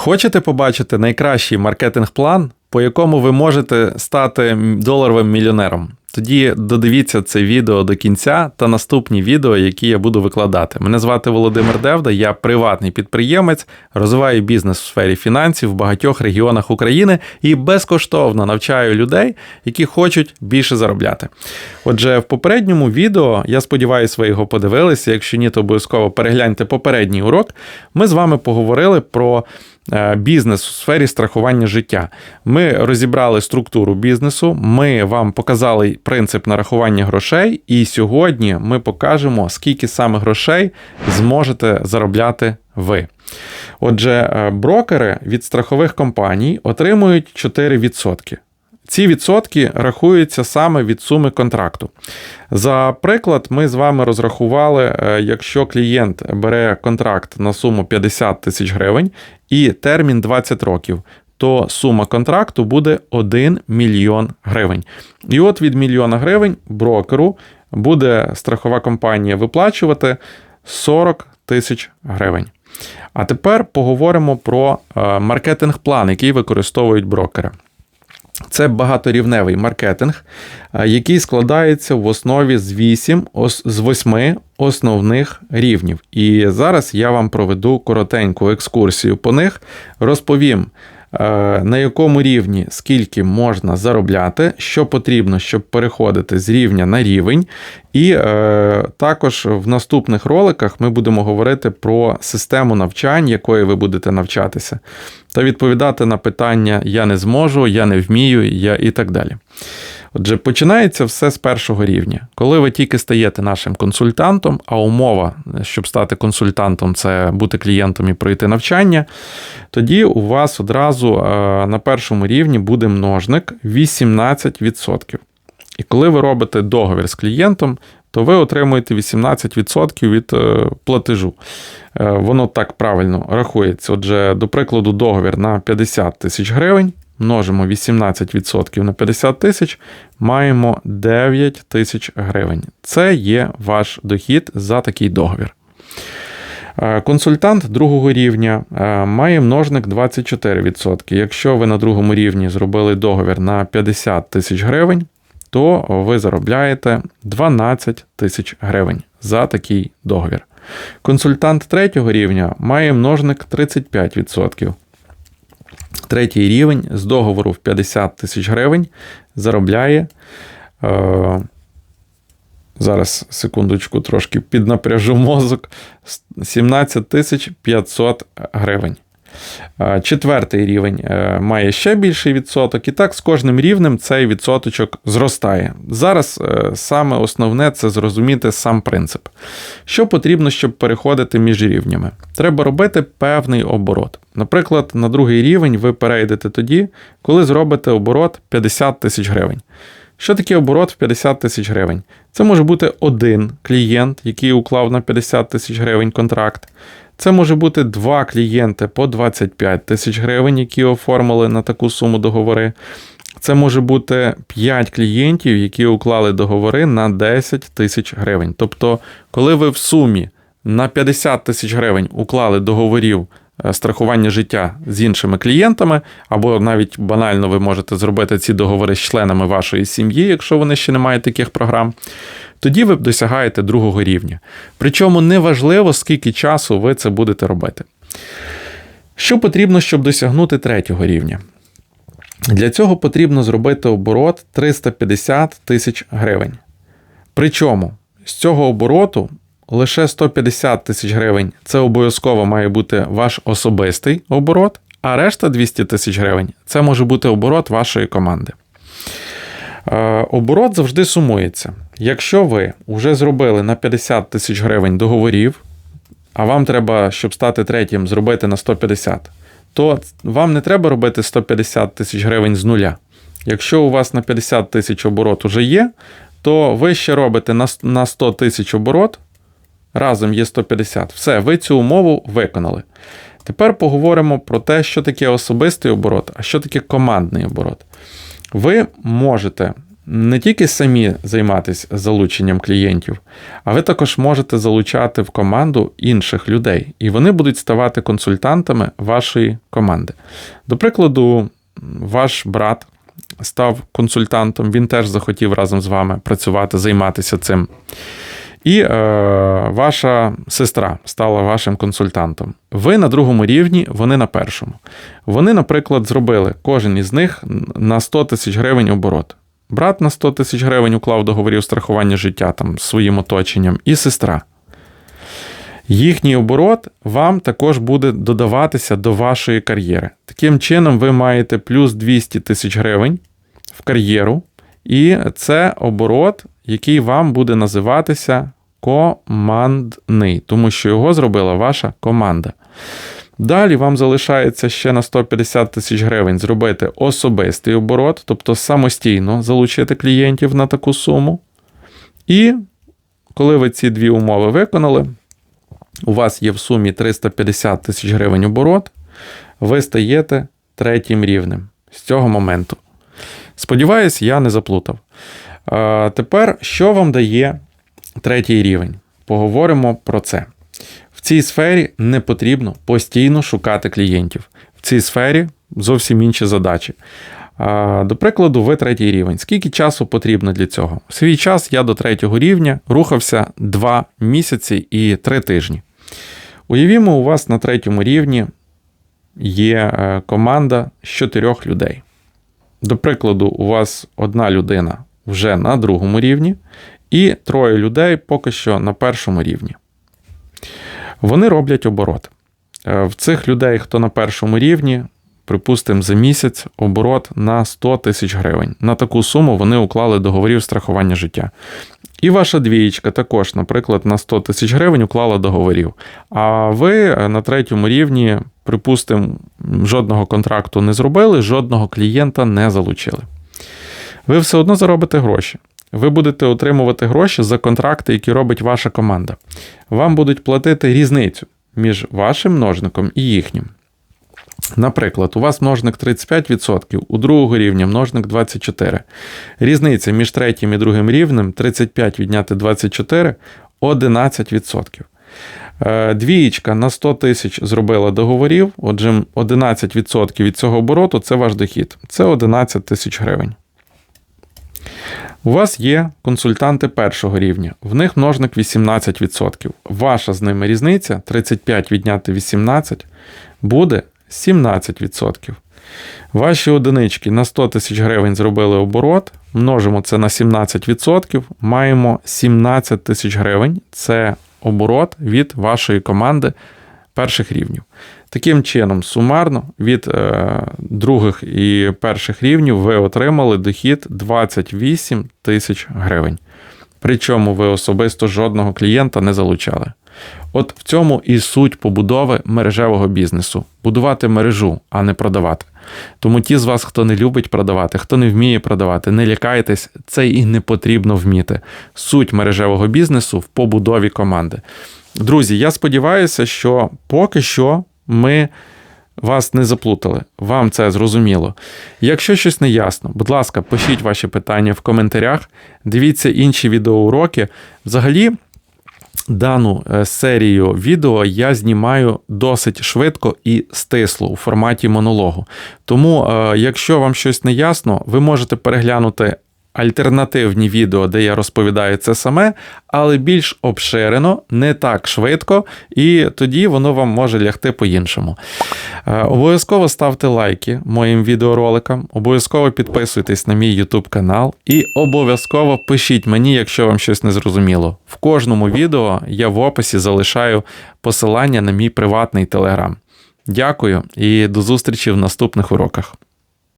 Хочете побачити найкращий маркетинг-план, по якому ви можете стати доларовим мільйонером? Тоді додивіться це відео до кінця та наступні відео, які я буду викладати. Мене звати Володимир Девда, я приватний підприємець, розвиваю бізнес у сфері фінансів в багатьох регіонах України і безкоштовно навчаю людей, які хочуть більше заробляти. Отже, в попередньому відео, я сподіваюся, ви його подивилися. Якщо ні, то обов'язково перегляньте попередній урок. Ми з вами поговорили про. Е, бізнес у сфері страхування життя. Ми розібрали структуру бізнесу, ми вам показали принцип нарахування грошей, і сьогодні ми покажемо, скільки саме грошей зможете заробляти ви. Отже, е, брокери від страхових компаній отримують 4%. Ці відсотки рахуються саме від суми контракту. За приклад, ми з вами розрахували, е, якщо клієнт бере контракт на суму 50 тисяч гривень і термін 20 років, то сума контракту буде 1 мільйон гривень. І от від мільйона гривень брокеру буде страхова компанія виплачувати 40 тисяч гривень. А тепер поговоримо про е, маркетинг-план, який використовують брокери. Це багаторівневий маркетинг, е, який складається в основі з 8, з 8 основних рівнів. І зараз я вам проведу коротеньку екскурсію по них, розповім, на якому рівні скільки можна заробляти, що потрібно, щоб переходити з рівня на рівень. І е, також в наступних роликах ми будемо говорити про систему навчань, якої ви будете навчатися, та відповідати на питання Я не зможу, я не вмію, я і так далі. Отже, починається все з першого рівня. Коли ви тільки стаєте нашим консультантом, а умова, щоб стати консультантом, це бути клієнтом і пройти навчання, тоді у вас одразу е, на першому рівні буде множник 18%. І коли ви робите договір з клієнтом, то ви отримуєте 18% від е, платежу. Е, воно так правильно рахується. Отже, до прикладу, договір на 50 тисяч гривень множимо 18% на 50 тисяч, маємо 9 тисяч гривень. Це є ваш дохід за такий договір. Е, консультант другого рівня е, має множник 24%. Якщо ви на другому рівні зробили договір на 50 тисяч гривень, то ви заробляєте 12 тисяч гривень за такий договір. Консультант третього рівня має множник 35%. Третій рівень з договору в 50 тисяч гривень заробляє. Е, Зараз, секундочку, трошки піднапряжу мозок. 17 тисяч 500 гривень. Четвертий рівень е, має ще більший відсоток, і так з кожним рівнем цей відсоточок зростає. Зараз е, саме основне це зрозуміти сам принцип. Що потрібно, щоб переходити між рівнями? Треба робити певний оборот. Наприклад, на другий рівень ви перейдете тоді, коли зробите оборот 50 тисяч гривень. Що таке оборот в 50 тисяч гривень? Це може бути один клієнт, який уклав на 50 тисяч гривень контракт. Це може бути два клієнти по 25 тисяч гривень, які оформили на таку суму договори. Це може бути 5 клієнтів, які уклали договори на 10 тисяч гривень. Тобто, коли ви в сумі на 50 тисяч гривень уклали договорів страхування життя з іншими клієнтами, або навіть банально ви можете зробити ці договори з членами вашої сім'ї, якщо вони ще не мають таких програм. Тоді ви досягаєте другого рівня. Причому неважливо, скільки часу ви це будете робити. Що потрібно, щоб досягнути третього рівня? Для цього потрібно зробити оборот 350 тисяч гривень. Причому з цього обороту лише 150 тисяч гривень це обов'язково має бути ваш особистий оборот, а решта 200 тисяч гривень це може бути оборот вашої команди. Е, оборот завжди сумується. Якщо ви вже зробили на 50 тисяч гривень договорів, а вам треба, щоб стати третім, зробити на 150, то вам не треба робити 150 тисяч гривень з нуля. Якщо у вас на 50 тисяч оборот уже є, то ви ще робите на 100 тисяч оборот, разом є 150. Все, ви цю умову виконали. Тепер поговоримо про те, що таке особистий оборот, а що таке командний оборот. Ви можете не тільки самі займатися залученням клієнтів, а ви також можете залучати в команду інших людей, і вони будуть ставати консультантами вашої команди. До прикладу, ваш брат став консультантом, він теж захотів разом з вами працювати, займатися цим. І е, ваша сестра стала вашим консультантом. Ви на другому рівні, вони на першому. Вони, наприклад, зробили кожен із них на 100 тисяч гривень оборот. Брат на 100 тисяч гривень уклав договорів страхування життя там своїм оточенням, і сестра. Їхній оборот вам також буде додаватися до вашої кар'єри. Таким чином, ви маєте плюс 200 тисяч гривень в кар'єру, і це оборот, який вам буде називатися командний, тому що його зробила ваша команда. Далі вам залишається ще на 150 тисяч гривень зробити особистий оборот, тобто самостійно залучити клієнтів на таку суму. І коли ви ці дві умови виконали, у вас є в сумі 350 тисяч гривень оборот, ви стаєте третім рівнем з цього моменту. Сподіваюсь, я не заплутав. Тепер, що вам дає третій рівень? Поговоримо про це. В цій сфері не потрібно постійно шукати клієнтів. В цій сфері зовсім інші задачі. До прикладу, ви третій рівень. Скільки часу потрібно для цього? В свій час я до третього рівня рухався 2 місяці і 3 тижні. Уявімо, у вас на третьому рівні є е, команда з чотирьох людей. До прикладу, у вас одна людина вже на другому рівні, і троє людей поки що на першому рівні. Вони роблять оборот. Е, В цих людей, хто на першому рівні, припустимо, за місяць оборот на 100 тисяч гривень. На таку суму вони уклали договорів страхування життя. І ваша двієчка також, наприклад, на 100 тисяч гривень уклала договорів. А ви на третьому рівні, припустимо, жодного контракту не зробили, жодного клієнта не залучили. Ви все одно заробите гроші. Ви будете отримувати гроші за контракти, які робить ваша команда. Вам будуть платити різницю між вашим множником і їхнім. Наприклад, у вас множник 35%, у другого рівня множник 24. Різниця між третім і другим рівнем 35 відняти 24 11%. Е, Двієчка на 100 тисяч зробила договорів, отже, 11% від цього обороту це ваш дохід. Це 11 тисяч гривень. У вас є консультанти першого рівня, в них множник 18%. Ваша з ними різниця 35 відняти 18 буде 17%. Ваші одинички на 100 тисяч гривень зробили оборот, множимо це на 17%, маємо 17 тисяч гривень. Це оборот від вашої команди перших рівнів. Таким чином, сумарно від е, других і перших рівнів ви отримали дохід 28 тисяч гривень. Причому ви особисто жодного клієнта не залучали. От в цьому і суть побудови мережевого бізнесу будувати мережу, а не продавати. Тому ті з вас, хто не любить продавати, хто не вміє продавати, не лякайтесь, це і не потрібно вміти. Суть мережевого бізнесу в побудові команди. Друзі, я сподіваюся, що поки що ми вас не заплутали, вам це зрозуміло. Якщо щось не ясно, будь ласка, пишіть ваші питання в коментарях, дивіться інші відеоуроки. Взагалі. Дану е, серію відео я знімаю досить швидко і стисло у форматі монологу. Тому, е, якщо вам щось не ясно, ви можете переглянути альтернативні відео, де я розповідаю це саме, але більш обширено, не так швидко, і тоді воно вам може лягти по-іншому. Е, обов'язково ставте лайки моїм відеороликам, обов'язково підписуйтесь на мій YouTube канал і обов'язково пишіть мені, якщо вам щось не зрозуміло. В кожному відео я в описі залишаю посилання на мій приватний телеграм. Дякую і до зустрічі в наступних уроках.